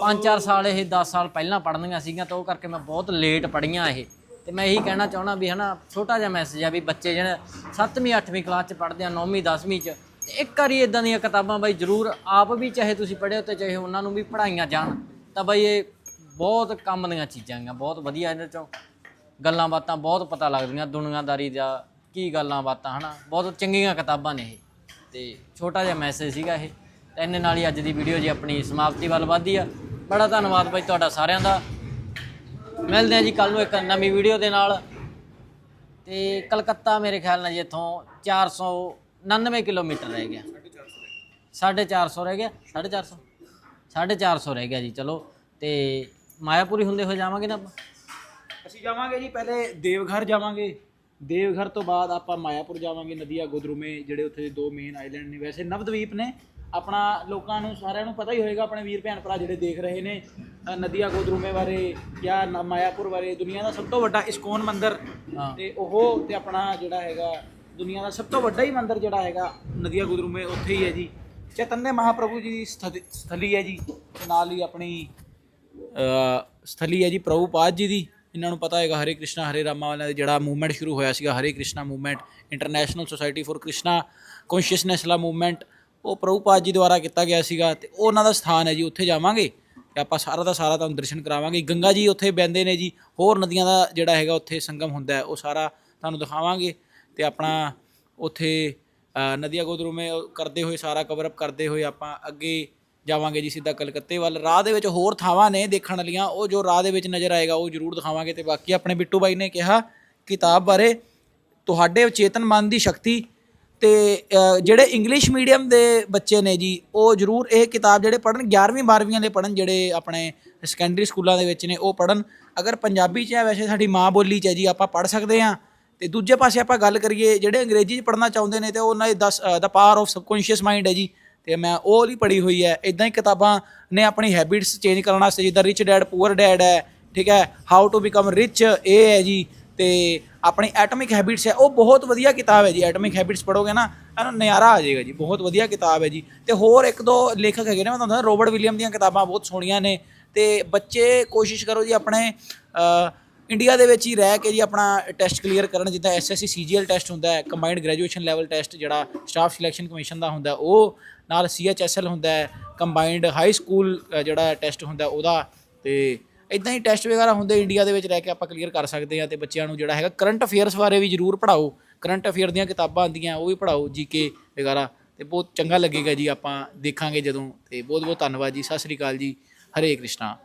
5-4 ਸਾਲ, ਇਹ 10 ਸਾਲ ਪਹਿਲਾਂ ਪੜ੍ਹਨੀਆਂ ਸੀਗੀਆਂ ਤਾਂ ਉਹ ਕਰਕੇ ਮੈਂ ਬਹੁਤ ਲੇਟ ਪੜ੍ਹੀਆਂ ਇਹ। ਤੇ ਮੈਂ ਇਹੀ ਕਹਿਣਾ ਚਾਹਣਾ ਵੀ ਹਨਾ, ਛੋਟਾ ਜਿਹਾ ਮੈਸੇਜ ਆ ਵੀ ਬੱਚੇ ਜਿਹੜੇ 7ਵੀਂ 8ਵੀਂ ਕਲਾਸ ਚ ਪੜ੍ਹਦੇ ਆ 9ਵੀਂ 10ਵੀਂ ਚ, ਤੇ ਇੱਕ ਵਾਰੀ ਇਦਾਂ ਦੀਆਂ ਕਿਤਾਬਾਂ ਬਾਈ ਜ਼ਰੂਰ ਆਪ ਵੀ ਚਾਹੇ ਤੁਸੀਂ ਪੜ੍ਹਿਓ ਤੇ ਚਾਹੇ ਉਹਨਾਂ ਨੂੰ ਵੀ ਪੜ੍ਹਾਈਆਂ ਜਾਣ, ਤਾਂ ਬਾਈ ਇਹ ਬਹੁਤ ਕੰਮ ਦੀਆਂ ਚੀਜ਼ਾਂ ਹੈਗੀਆਂ, ਬਹੁਤ ਵਧੀਆ ਇਹਨਾਂ ਚੋਂ। ਗੱਲਾਂ ਬਾਤਾਂ ਬਹੁਤ ਪਤਾ ਲੱਗਦੀਆਂ ਦੁਨੀਆਦਾਰੀ ਦਾ ਕੀ ਗੱਲਾਂ ਬਾਤਾਂ, ਹਨਾ? ਬਹੁਤ ਚੰਗੀਆਂ ਕਿਤਾਬਾਂ ਨੇ ਇਹ। ਤੇ ਛੋਟਾ ਜਿਹਾ ਮੈਸੇਜ ਸੀਗਾ ਇਹ। ਤੇ ਇੰਨੇ ਨਾਲ ਹੀ ਅੱਜ ਦੀ ਵੀਡੀਓ ਜੀ ਆਪਣੀ ਸਮਾਪਤੀ ਵੱਲ ਵਧਦੀ ਆ। ਬੜਾ ਧੰਨਵਾਦ ਬਾਈ ਤੁਹਾਡਾ ਸਾਰਿਆਂ ਦਾ। ਮਿਲਦੇ ਆ ਜੀ ਕੱਲ ਨੂੰ ਇੱਕ ਨਵੀਂ ਵੀਡੀਓ ਦੇ ਨਾਲ। ਤੇ ਕਲਕੱਤਾ ਮੇਰੇ ਖਿਆਲ ਨਾਲ ਜੀ ਇੱਥੋਂ 499 ਕਿਲੋਮੀਟਰ ਰਹਿ ਗਿਆ। 450 ਰਹਿ ਗਿਆ? 450 450 ਰਹਿ ਗਿਆ ਜੀ, ਚਲੋ। ਤੇ ਮਾਇਆਪੁਰੀ ਹੁੰਦੇ ਹੋ ਜਾਵਾਂਗੇ ਨਾ ਆਪਾਂ? ਅਸੀਂ ਜਾਵਾਂਗੇ ਜੀ ਪਹਿਲੇ ਦੇਵਘਰ ਜਾਵਾਂਗੇ। ਦੇਵਘਰ ਤੋਂ ਬਾਅਦ ਆਪਾਂ ਮਾਇਆਪੁਰ ਜਾਵਾਂਗੇ ਨਦੀਆ ਗੁਦਰੂਮੇ ਜਿਹੜੇ ਉੱਥੇ ਦੇ ਦੋ ਮੇਨ ਆਈਲੈਂਡ ਨੇ। ਵੈਸੇ ਨਵਦਵੀਪ ਨੇ ਆਪਣਾ ਲੋਕਾਂ ਨੂੰ ਸਾਰਿਆਂ ਨੂੰ ਪਤਾ ਹੀ ਹੋਏਗਾ ਆਪਣੇ ਵੀਰ ਭੈਣ ਭਰਾ ਜਿਹੜੇ ਦੇਖ ਰਹੇ ਨੇ ਨਦੀਆ ਗੁਦਰੂਮੇ ਬਾਰੇ ਜਾਂ ਮਾਇਆਪੁਰ ਬਾਰੇ। ਦੁਨੀਆ ਦਾ ਸਭ ਤੋਂ ਵੱਡਾ ਇਸਕੋਨ ਮੰਦਿਰ। ਤੇ ਉਹ ਤੇ ਆਪਣਾ ਜਿਹੜਾ ਹੈਗਾ ਦੁਨੀਆ ਦਾ ਸਭ ਤੋਂ ਵੱਡਾ ਹੀ ਮੰਦਿਰ ਜਿਹੜਾ ਹੈਗਾ ਨਦੀਆ ਗੁਦਰੂਮੇ ਉੱਥੇ ਹੀ ਹੈ ਜੀ। ਚੈਤਨਯ ਮਹਾਪ੍ਰਭੂ ਜੀ ਦੀ ਸਥ- ਸਥਲੀ ਹੈ ਜੀ। ਨਾਲ ਹੀ ਆਪਣੀ ਸਥਲੀ ਹੈ ਜੀ ਪ੍ਰਭੂਪਾਦ ਜੀ ਦੀ। ਇਹਨਾਂ ਨੂੰ ਪਤਾ ਹੋਏਗਾ ਹਰੇ ਕ੍ਰਿਸ਼ਨਾ ਹਰੇ ਰਾਮਾ ਦਾ ਜਿਹੜਾ ਮੂਵਮੈਂਟ ਸ਼ੁਰੂ ਹੋਇਆ ਸੀਗਾ Hare Krishna movement international society for Krishna consciousness ਵਾਲਾ ਮੂਵਮੈਂਟ ਉਹ ਪ੍ਰਭੂਪਾਦ ਜੀ ਦੁਆਰਾ ਕੀਤਾ ਗਿਆ ਸੀਗਾ ਤੇ ਉਹ ਉਹਨਾਂ ਦਾ ਸਥਾਨ ਹੈ ਜੀ ਉੱਥੇ ਜਾਵਾਂਗੇ ਤੇ ਆਪਾਂ ਸਾਰਾ ਦਾ ਸਾਰਾ ਤੁਹਾਨੂੰ ਦਰਸ਼ਨ ਕਰਾਵਾਂਗੇ। ਗੰਗਾ ਜੀ ਉੱਥੇ ਬਹਿੰਦੇ ਨੇ ਜੀ ਹੋਰ ਨਦੀਆਂ ਦਾ ਜਿਹੜਾ ਹੈਗਾ ਉੱਥੇ ਸੰਗਮ ਹੁੰਦਾ ਹੈ ਉਹ ਸਾਰਾ ਤੁਹਾਨੂੰ ਦਿਖਾਵਾਂਗੇ ਤੇ ਆਪਣਾ ਉੱਥੇ ਅ, ਨਦੀਆਂ ਗੋਦਰੂਮੇ ਕਰਦੇ ਹੋਏ ਸਾਰਾ ਕਵਰ ਅਪ ਕਰਦੇ ਹੋਏ ਆਪਾਂ ਅੱਗੇ ਜਾਵਾਂਗੇ ਜੀ ਸਿੱਧਾ ਕਲਕੱਤੇ ਵੱਲ। ਰਾਹ ਦੇ ਵਿੱਚ ਹੋਰ ਥਾਵਾਂ ਨੇ ਦੇਖਣ ਵਾਲੀਆਂ। ਉਹ ਜੋ ਰਾਹ ਦੇ ਵਿੱਚ ਨਜ਼ਰ ਆਏਗਾ, ਉਹ ਜ਼ਰੂਰ ਦਿਖਾਵਾਂਗੇ ਤੇ ਬਾਕੀ ਆਪਣੇ ਬਿੱਟੂ ਬਾਈ ਨੇ ਕਿਹਾ ਕਿਤਾਬ ਬਾਰੇ। ਤੁਹਾਡੇ ਚੇਤਨ ਮਨ ਦੀ ਸ਼ਕਤੀ ਤੇ ਜਿਹੜੇ ਇੰਗਲਿਸ਼ ਮੀਡੀਅਮ ਦੇ ਬੱਚੇ ਨੇ ਜੀ, ਉਹ ਜ਼ਰੂਰ ਇਹ ਕਿਤਾਬ ਜਿਹੜੇ ਪੜਨ 11ਵੀਂ 12ਵੀਂ ਦੇ ਪੜਨ ਜਿਹੜੇ ਆਪਣੇ ਸੈਕੰਡਰੀ ਸਕੂਲਾਂ ਦੇ ਵਿੱਚ ਨੇ, ਉਹ ਪੜਨ ਅਗਰ ਪੰਜਾਬੀ ਚ ਹੈ, ਵੈਸੇ ਸਾਡੀ ਮਾਂ ਬੋਲੀ ਚ ਹੈ ਜੀ, ਆਪਾਂ ਪੜ ਸਕਦੇ ਹਾਂ। ਤੇ ਦੂਜੇ ਪਾਸੇ ਆਪਾਂ ਗੱਲ ਕਰੀਏ, ਜਿਹੜੇ ਅੰਗਰੇਜ਼ੀ ਚ ਪੜਨਾ ਚਾਹੁੰਦੇ ਨੇ, ਤੇ ਉਹਨਾਂ ਦੇ 10 ਦਾ ਪਾਵਰ ਆਫ ਸਬਕੌਂਸ਼ੀਅਸ ਮਾਈਂਡ ਹੈ ਜੀ। ਤੇ ਮੈਂ ਉਹ ਵਾਲੀ ਪੜ੍ਹੀ ਹੋਈ ਹੈ। ਇਦਾਂ ਹੀ ਕਿਤਾਬਾਂ ਨੇ ਆਪਣੀ ਹੈਬਿਟਸ ਚੇਂਜ ਕਰਨ ਵਾਸਤੇ ਜਿੱਦਾਂ ਰਿਚ ਡੈਡ ਪੂਅਰ ਡੈਡ ਹੈ, ਠੀਕ ਹੈ? ਹਾਊ ਟੂ ਬਿਕਮ ਰਿਚ ਇਹ ਹੈ ਜੀ। ਤੇ ਆਪਣੀ ਐਟਮਿਕ ਹੈਬਿਟਸ ਹੈ, ਉਹ ਬਹੁਤ ਵਧੀਆ ਕਿਤਾਬ ਹੈ ਜੀ। ਐਟਮਿਕ ਹੈਬਿਟਸ ਪੜੋਗੇ ਨਾ ਇਹਨੂੰ ਨਿਆਰਾ ਆ ਜਾਏਗਾ ਜੀ। ਬਹੁਤ ਵਧੀਆ ਕਿਤਾਬ ਹੈ ਜੀ। ਤੇ ਹੋਰ ਇੱਕ ਦੋ ਲੇਖਕ ਹੈਗੇ ਨੇ, ਮੈਂ ਤੁਹਾਨੂੰ ਰੋਬਰਟ ਵਿਲੀਅਮ ਦੀਆਂ ਕਿਤਾਬਾਂ ਬਹੁਤ ਸੋਹਣੀਆਂ ਨੇ। ਤੇ ਬੱਚੇ ਕੋਸ਼ਿਸ਼ ਕਰੋ ਜੀ ਆਪਣੇ ਇੰਡੀਆ ਦੇ ਵਿੱਚ ਹੀ ਰਹਿ ਕੇ ਜੀ ਆਪਣਾ ਟੈਸਟ ਕਲੀਅਰ ਕਰਨ। ਜਿੱਦਾਂ ਐਸਐਸਸੀ ਸੀਜੀਐਲ ਟੈਸਟ ਹੁੰਦਾ ਹੈ ਕੰਬਾਈਨਡ ਗ੍ਰੈਜੂਏਸ਼ਨ ਲੈਵਲ ਟੈਸਟ ਜਿਹੜਾ ਸਟਾਫ ਸਿਲੈਕਸ਼ਨ ਕਮਿਸ਼ਨ ਦਾ ਹੁੰਦਾ, ਉਹ ਨਾਲ ਸੀਐਚਐਸਐਲ ਹੁੰਦਾ ਹੈ ਕੰਬਾਈਨਡ ਹਾਈ ਸਕੂਲ ਜਿਹੜਾ ਟੈਸਟ ਹੁੰਦਾ ਉਹਦਾ। ਤੇ ਇਦਾਂ ਹੀ ਟੈਸਟ ਵਗੈਰਾ ਹੁੰਦੇ ਇੰਡੀਆ ਦੇ ਵਿੱਚ ਰਹਿ ਕੇ ਆਪਾਂ ਕਲੀਅਰ ਕਰ ਸਕਦੇ ਆ ਤੇ ਬੱਚਿਆਂ ਨੂੰ ਜਿਹੜਾ ਹੈਗਾ ਕਰੰਟ ਅਫੇਅਰਸ ਬਾਰੇ ਵੀ ਜ਼ਰੂਰ ਪੜ੍ਹਾਓ। ਕਰੰਟ ਅਫੇਅਰ ਦੀਆਂ ਕਿਤਾਬਾਂ ਆਉਂਦੀਆਂ, ਉਹ ਵੀ ਪੜ੍ਹਾਓ ਜੀਕੇ ਵਗੈਰਾ। ਤੇ ਬਹੁਤ ਚੰਗਾ ਲੱਗੇਗਾ ਜੀ ਆਪਾਂ ਦੇਖਾਂਗੇ ਜਦੋਂ। ਤੇ ਬਹੁਤ ਬਹੁਤ ਧੰਨਵਾਦ ਜੀ, ਸਤਿ ਸ੍ਰੀ ਅਕਾਲ ਜੀ, ਹਰੇ ਕ੍ਰਿਸ਼ਨਾ।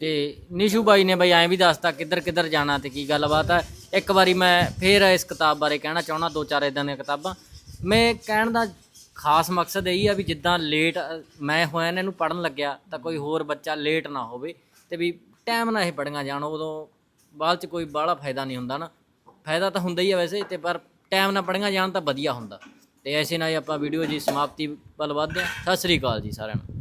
ਤੇ ਨਿਸ਼ੂ ਬਾਈ ਨੇ ਬਈ ਐਂ ਵੀ ਦੱਸਤਾ ਕਿੱਧਰ ਕਿੱਧਰ ਜਾਣਾ ਤੇ ਕੀ ਗੱਲਬਾਤ ਹੈ ਇੱਕ ਵਾਰੀ ਮੈਂ ਫੇਰ ਇਸ ਕਿਤਾਬ ਬਾਰੇ ਕਹਿਣਾ ਚਾਹੁੰਦਾ, ਦੋ ਚਾਰ ਇਦਾਂ ਦੀਆਂ ਕਿਤਾਬਾਂ। ਮੈਂ ਕਹਿਣ ਦਾ ਖਾਸ ਮਕਸਦ ਇਹੀ ਆ ਵੀ ਜਿੱਦਾਂ ਲੇਟ ਮੈਂ ਹੋਇਆ ਨੇ ਇਹਨੂੰ ਪੜਨ ਲੱਗਿਆ ਤਾਂ ਕੋਈ ਹੋਰ ਬੱਚਾ ਲੇਟ ਨਾ ਹੋਵੇ ਤੇ ਵੀ ਟਾਈਮ ਨਾਲ ਇਹ ਪੜੀਆਂ ਜਾਣ, ਉਦੋਂ ਬਾਅਦ ਚ ਕੋਈ ਬਾਹਲਾ ਫਾਇਦਾ ਨਹੀਂ ਹੁੰਦਾ ਨਾ। ਫਾਇਦਾ ਤਾਂ ਹੁੰਦਾ ਹੀ ਆ ਵੈਸੇ, ਤੇ ਪਰ ਟਾਈਮ ਨਾਲ ਪੜੀਆਂ ਜਾਣ ਤਾਂ ਵਧੀਆ ਹੁੰਦਾ। ਤੇ ਐਸੇ ਨਾਲ ਹੀ ਆਪਾਂ ਵੀਡੀਓ ਜੀ ਸਮਾਪਤੀ ਵੱਲ ਵਧਦੇ ਹਾਂ। ਸਤਿ ਸ੍ਰੀ ਅਕਾਲ ਜੀ ਸਾਰਿਆਂ ਨੂੰ।